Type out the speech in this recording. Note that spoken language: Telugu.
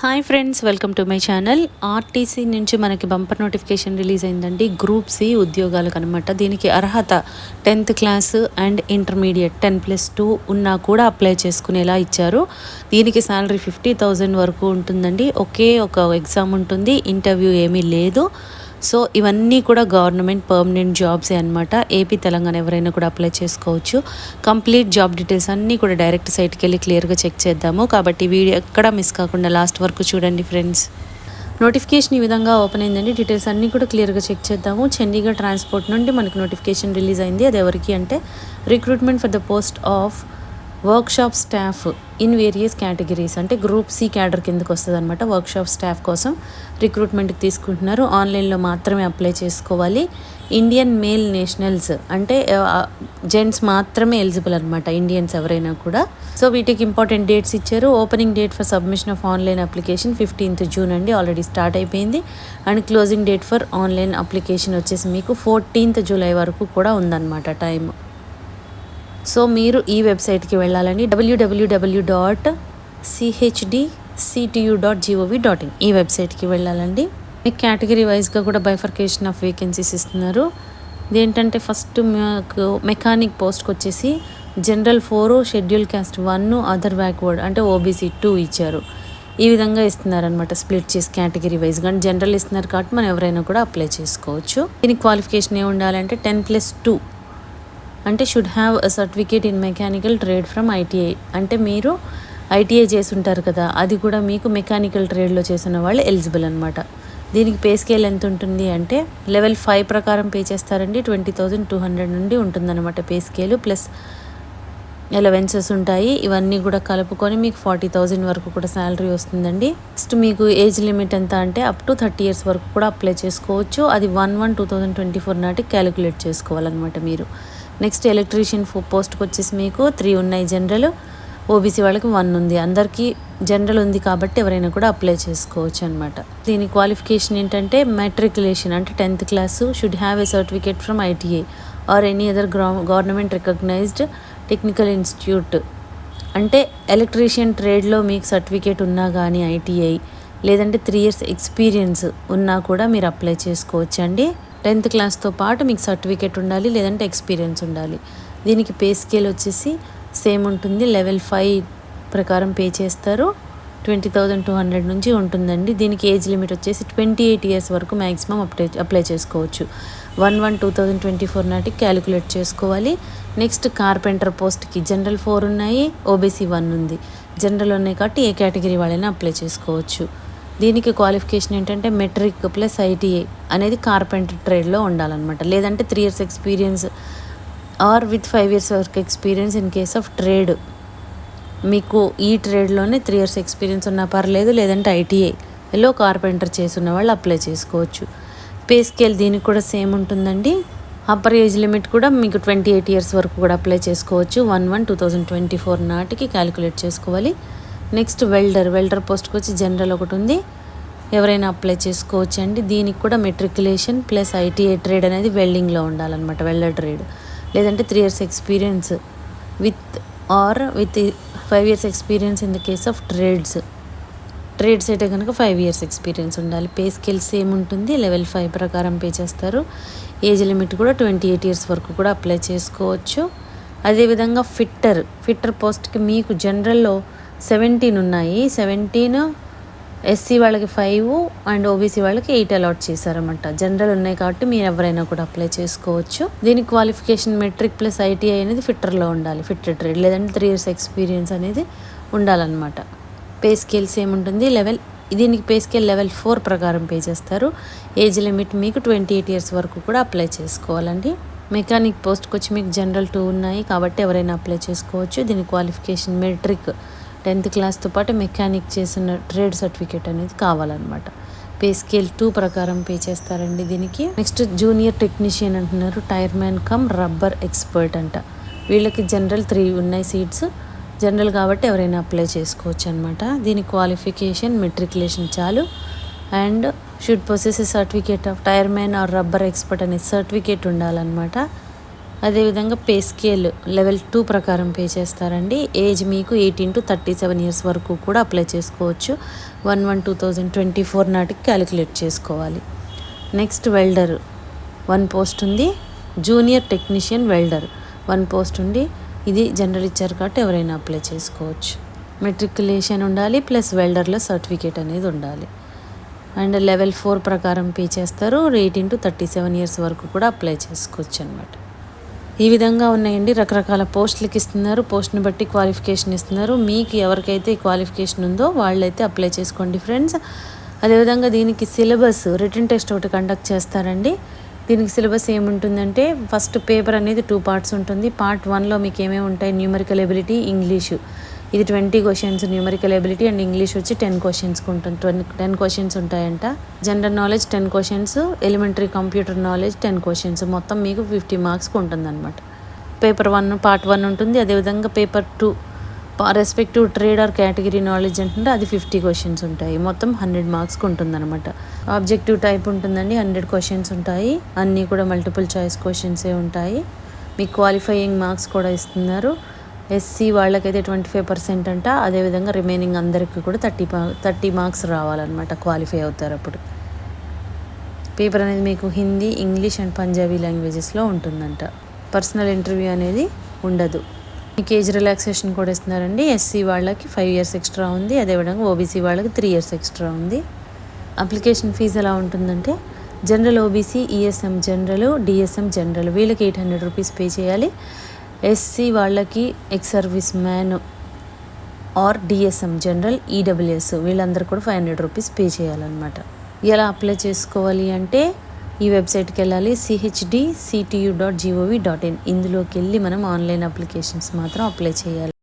Hi friends welcome to my channel. RTC నుంచి మనకి బంపర్ నోటిఫికేషన్ రిలీజ్ అయిందండి. గ్రూప్ సి ఉద్యోగాలకు అనమాట దీనికి అర్హత tenth class and intermediate ten plus two ఉన్నా కూడా అప్లై చేసుకునేలా ఇచ్చారు. దీనికి శాలరీ ఫిఫ్టీ థౌజండ్ వరకు ఉంటుందండి. ఒకే ఒక ఎగ్జామ్ ఉంటుంది. ఇంటర్వ్యూ ఏమీ లేదు. సో ఇవన్నీ కూడా గవర్నమెంట్ పర్మనెంట్ జాబ్సే అనమాట ఏపీ తెలంగాణ ఎవరైనా కూడా అప్లై చేసుకోవచ్చు. కంప్లీట్ జాబ్ డీటెయిల్స్ అన్నీ కూడా డైరెక్ట్ సైట్కి వెళ్ళి క్లియర్గా చెక్ చేద్దాము. కాబట్టి వీడియో ఎక్కడా మిస్ కాకుండా లాస్ట్ వరకు చూడండి ఫ్రెండ్స్. నోటిఫికేషన్ ఈ విధంగా ఓపెన్ అయిందండి. డీటెయిల్స్ అన్నీ కూడా క్లియర్గా చెక్ చేద్దాము. చండీగఢ్ ట్రాన్స్పోర్ట్ నుండి మనకు నోటిఫికేషన్ రిలీజ్ అయింది. అది ఎవరికి అంటే recruitment for the post of workshop staff in various categories అంటే గ్రూప్ సి క్యాడర్ కిందకు వస్తుంది అనమాట వర్క్షాప్ స్టాఫ్ కోసం రిక్రూట్మెంట్కి తీసుకుంటున్నారు. ఆన్లైన్లో మాత్రమే అప్లై చేసుకోవాలి. ఇండియన్ మేల్ నేషనల్స్ అంటే జెంట్స్ మాత్రమే ఎలిజిబుల్ అనమాట ఇండియన్స్ ఎవరైనా కూడా. సో వీటికి ఇంపార్టెంట్ డేట్స్ ఇచ్చారు. Opening date for submission of online application fifteenth June అండి ఆల్రెడీ స్టార్ట్ అయిపోయింది. And closing date for online application వచ్చేసి మీకు ఫోర్టీన్త్ జూలై వరకు కూడా ఉందన్నమాట టైం సో మీరు ఈ వెబ్సైట్కి వెళ్ళాలండి WWW dot CHD CTU dot GOV dot in ఈ వెబ్సైట్కి వెళ్ళాలండి. మీకు కేటగిరీ వైజ్గా కూడా బైఫర్కేషన్ ఆఫ్ వేకెన్సీస్ ఇస్తున్నారు. ఇదేంటంటే ఫస్ట్ మాకు మెకానిక్ పోస్ట్కి వచ్చేసి general four schedule caste one other backward అంటే ఓబీసీ టూ ఇచ్చారు. ఈ విధంగా ఇస్తున్నారనమాట స్ప్లిట్ చేసి కేటగిరీ వైజ్ కానీ జనరల్ ఇస్తున్నారు కాబట్టి మనం ఎవరైనా కూడా అప్లై చేసుకోవచ్చు. దీనికి క్వాలిఫికేషన్ ఏమి ఉండాలంటే టెన్ ప్లస్ టూ అంటే should have a certificate in mechanical trade from ITI అంటే మీరు ఐటీఐ చేసి ఉంటారు కదా అది కూడా మీకు మెకానికల్ ట్రేడ్లో చేసిన వాళ్ళు ఎలిజిబుల్ అనమాట దీనికి పే స్కేల్ ఎంత ఉంటుంది అంటే లెవెల్ ఫైవ్ ప్రకారం పే చేస్తారండి ట్వంటీ థౌజండ్ టూ హండ్రెడ్ నుండి ఉంటుందన్నమాట పే స్కేలు ప్లస్ ఎలవెన్సెస్ ఉంటాయి ఇవన్నీ కూడా కలుపుకొని మీకు ఫార్టీ థౌజండ్ వరకు కూడా శాలరీ వస్తుందండి. నెక్స్ట్ మీకు ఏజ్ లిమిట్ ఎంత అంటే అప్ టు థర్టీ ఇయర్స్ వరకు కూడా అప్లై చేసుకోవచ్చు. అది one one two thousand twenty four నాటికి క్యాలిక్యులేట్ చేసుకోవాలన్నమాట మీరు. నెక్స్ట్ ఎలక్ట్రీషియన్ పోస్ట్కి వచ్చేసి మీకు త్రీ ఉన్నాయి జనరల్. ఓబీసీ వాళ్ళకి వన్ ఉంది. అందరికీ జనరల్ ఉంది కాబట్టి ఎవరైనా కూడా అప్లై చేసుకోవచ్చు అనమాట దీని క్వాలిఫికేషన్ ఏంటంటే మెట్రికులేషన్ అంటే tenth class should have a certificate from ITI or any other government recognized technical institute అంటే ఎలక్ట్రీషియన్ ట్రేడ్లో మీకు సర్టిఫికేట్ ఉన్నా కానీ ఐటీఐ లేదంటే త్రీ ఇయర్స్ ఎక్స్పీరియన్స్ ఉన్నా కూడా మీరు అప్లై చేసుకోవచ్చు అండి. టెన్త్ క్లాస్తో పాటు మీకు సర్టిఫికేట్ ఉండాలి లేదంటే ఎక్స్పీరియన్స్ ఉండాలి. దీనికి పే స్కేల్ వచ్చేసి సేమ్ ఉంటుంది. లెవెల్ ఫైవ్ ప్రకారం పే చేస్తారు. ట్వంటీ థౌజండ్ టూ హండ్రెడ్ నుంచి ఉంటుందండి. దీనికి ఏజ్ లిమిట్ వచ్చేసి ట్వంటీ ఎయిట్ ఇయర్స్ వరకు మ్యాక్సిమం అప్లై అప్లై చేసుకోవచ్చు. One one two thousand twenty four నాటికి క్యాలిక్యులేట్ చేసుకోవాలి. నెక్స్ట్ కార్పెంటర్ పోస్ట్కి జనరల్ ఫోర్ ఉన్నాయి ఓబీసీ వన్ ఉంది. జనరల్ ఉన్నాయి కాబట్టి ఏ కేటగిరీ వాళ్ళైనా అప్లై చేసుకోవచ్చు. దీనికి క్వాలిఫికేషన్ ఏంటంటే మెట్రిక్ ప్లస్ ఐటీఐ అనేది కార్పెంటర్ ట్రేడ్లో ఉండాలన్నమాట. లేదంటే three years experience or with five years work experience in case of trade మీకు ఈ ట్రేడ్లోనే త్రీ ఇయర్స్ ఎక్స్పీరియన్స్ ఉన్నా పర్లేదు లేదంటే ఐటీఐలో కార్పెంటర్ చేసున్న వాళ్ళు అప్లై చేసుకోవచ్చు. పే స్కేల్ దీనికి కూడా సేమ్ ఉంటుందండి. అప్పర్ ఏజ్ లిమిట్ కూడా మీకు ట్వంటీ ఎయిట్ ఇయర్స్ వరకు కూడా అప్లై చేసుకోవచ్చు. One one two thousand twenty four నాటికి క్యాలిక్యులేట్ చేసుకోవాలి. నెక్స్ట్ వెల్డర్ వెల్డర్ పోస్ట్కి వచ్చి జనరల్ ఒకటి ఉంది. ఎవరైనా అప్లై చేసుకోవచ్చు అండి దీనికి కూడా మెట్రికులేషన్ ప్లస్ ఐటీఐ ట్రేడ్ అనేది వెల్డింగ్లో ఉండాలన్నమాట వెల్డర్ ట్రేడ్ లేదంటే three years experience with or with five years experience in the case of trades trades అయితే కనుక ఫైవ్ ఇయర్స్ ఎక్స్పీరియన్స్ ఉండాలి. పే స్కిల్ సేమ్ ఉంటుంది. లెవెల్ ఫైవ్ ప్రకారం పే చేస్తారు. ఏజ్ లిమిట్ కూడా ట్వంటీ ఎయిట్ ఇయర్స్ వరకు కూడా అప్లై చేసుకోవచ్చు. అదేవిధంగా ఫిట్టర్ ఫిట్టర్ పోస్ట్కి మీకు జనరల్లో సెవెంటీన్ ఉన్నాయి. సెవెంటీన్ ఎస్సీ వాళ్ళకి ఫైవ్ అండ్ ఓబీసీ వాళ్ళకి ఎయిట్ అలాట్ చేశారన్నమాట. జనరల్ ఉన్నాయి కాబట్టి మీరు ఎవరైనా కూడా అప్లై చేసుకోవచ్చు. దీనికి క్వాలిఫికేషన్ మెట్రిక్ ప్లస్ ఐటీఐ అనేది ఫిట్టర్లో ఉండాలి. ఫిట్టర్ ట్రేడ్ లేదంటే త్రీ ఇయర్స్ ఎక్స్పీరియన్స్ అనేది ఉండాలన్నమాట. పే స్కేల్స్ ఏముంటుంది? లెవెల్ దీనికి పే స్కేల్ లెవెల్ ఫోర్ ప్రకారం పే చేస్తారు. ఏజ్ లిమిట్ మీకు ట్వంటీ ఎయిట్ ఇయర్స్ వరకు కూడా అప్లై చేసుకోవాలండి. మెకానిక్ పోస్ట్కి వచ్చి మీకు జనరల్ టూ ఉన్నాయి కాబట్టి ఎవరైనా అప్లై చేసుకోవచ్చు. దీని క్వాలిఫికేషన్ మెట్రిక్ టెన్త్ క్లాస్తో పాటు మెకానిక్ చేసిన ట్రేడ్ సర్టిఫికేట్ అనేది కావాలన్నమాట. పే స్కేల్ టూ ప్రకారం పే చేస్తారండి దీనికి. నెక్స్ట్ జూనియర్ టెక్నీషియన్ అంటున్నారు tyre man cum rubber expert అంట. వీళ్ళకి జనరల్ త్రీ ఉన్నాయి సీట్స్. జనరల్ కాబట్టి ఎవరైనా అప్లై చేసుకోవచ్చు అనమాట దీని క్వాలిఫికేషన్ మెట్రికులేషన్ చాలు. And should process certificate of tyre man or rubber expert అనే సర్టిఫికేట్ ఉండాలన్నమాట. అదేవిధంగా పే స్కేల్ లెవెల్ టూ ప్రకారం పే చేస్తారండి. ఏజ్ మీకు eighteen to thirty seven years వరకు కూడా అప్లై చేసుకోవచ్చు. One one two thousand twenty four నాటికి క్యాలిక్యులేట్ చేసుకోవాలి. Next welder. వన్ పోస్ట్ ఉంది. Junior technician welder. One post ఉంది. ఇది జనరల్ ఇచ్చారు కాబట్టి ఎవరైనా అప్లై చేసుకోవచ్చు. మెట్రికులేషన్ ఉండాలి ప్లస్ వెల్డర్లో సర్టిఫికేట్ అనేది ఉండాలి. అండ్ లెవెల్ ఫోర్ ప్రకారం పే చేస్తారు. Eighteen to thirty seven years వరకు కూడా అప్లై చేసుకోవచ్చు అనమాట ఈ విధంగా ఉన్నాయండి. రకరకాల పోస్టులకి ఇస్తున్నారు. పోస్ట్ని బట్టి క్వాలిఫికేషన్ ఇస్తున్నారు. మీకు ఎవరికైతే ఈ క్వాలిఫికేషన్ ఉందో వాళ్ళైతే అప్లై చేసుకోండి ఫ్రెండ్స్. అదేవిధంగా దీనికి సిలబస్ రిటర్న్ టెస్ట్ ఒకటి కండక్ట్ చేస్తారండి. దీనికి సిలబస్ ఏముంటుందంటే ఫస్ట్ పేపర్ అనేది టూ పార్ట్స్ ఉంటుంది. పార్ట్ వన్లో మీకు ఏమేమి ఉంటాయి? Numerical ability English. ఇది twenty questions numerical ability and English వచ్చి టెన్ క్వశ్చన్స్కి ఉంటుంది. ట్వంటీ టెన్ క్వశ్చన్స్ ఉంటాయంట. General knowledge ten questions elementary computer knowledge ten questions మొత్తం మీకు ఫిఫ్టీ మార్క్స్కి ఉంటుంది అనమాట పేపర్ వన్ పార్ట్ వన్ ఉంటుంది. అదేవిధంగా paper two respective trade or category knowledge అంటుంటే అది ఫిఫ్టీ క్వశ్చన్స్ ఉంటాయి. మొత్తం హండ్రెడ్ మార్క్స్కి ఉంటుందన్నమాట. ఆబ్జెక్టివ్ టైప్ ఉంటుందండి. హండ్రెడ్ క్వశ్చన్స్ ఉంటాయి. అన్నీ కూడా మల్టిపుల్ చాయిస్ క్వశ్చన్సే ఉంటాయి. మీకు క్వాలిఫైయింగ్ మార్క్స్ కూడా ఇస్తున్నారు. ఎస్సీ వాళ్ళకైతే ట్వంటీ ఫైవ్ పర్సెంట్ అంట. అదేవిధంగా రిమైనింగ్ అందరికీ కూడా థర్టీ థర్టీ మార్క్స్ రావాలన్నమాట క్వాలిఫై అవుతారు అప్పుడు. పేపర్ అనేది మీకు హిందీ ఇంగ్లీష్ అండ్ పంజాబీ లాంగ్వేజెస్లో ఉంటుందంట. పర్సనల్ ఇంటర్వ్యూ అనేది ఉండదు. మీకు ఏజ్ రిలాక్సేషన్ కూడా ఇస్తున్నారండి. ఎస్సీ వాళ్ళకి ఫైవ్ ఇయర్స్ ఎక్స్ట్రా ఉంది. అదేవిధంగా ఓబీసీ వాళ్ళకి త్రీ ఇయర్స్ ఎక్స్ట్రా ఉంది. అప్లికేషన్ ఫీజు ఎలా ఉంటుందంటే general OBC ESM general DSM general వీళ్ళకి ఎయిట్ హండ్రెడ్ రూపీస్ పే చేయాలి. ఎస్సీ వాళ్ళకి ex service man or DSM general EWS వీళ్ళందరూ కూడా ఫైవ్ హండ్రెడ్ రూపీస్ పే చేయాలన్నమాట. ఎలా అప్లై చేసుకోవాలి అంటే ఈ వెబ్సైట్కి వెళ్ళాలి CHD CTU dot GOV dot in ఇందులోకి వెళ్ళి మనం ఆన్లైన్ అప్లికేషన్స్ మాత్రం అప్లై చేయాలి.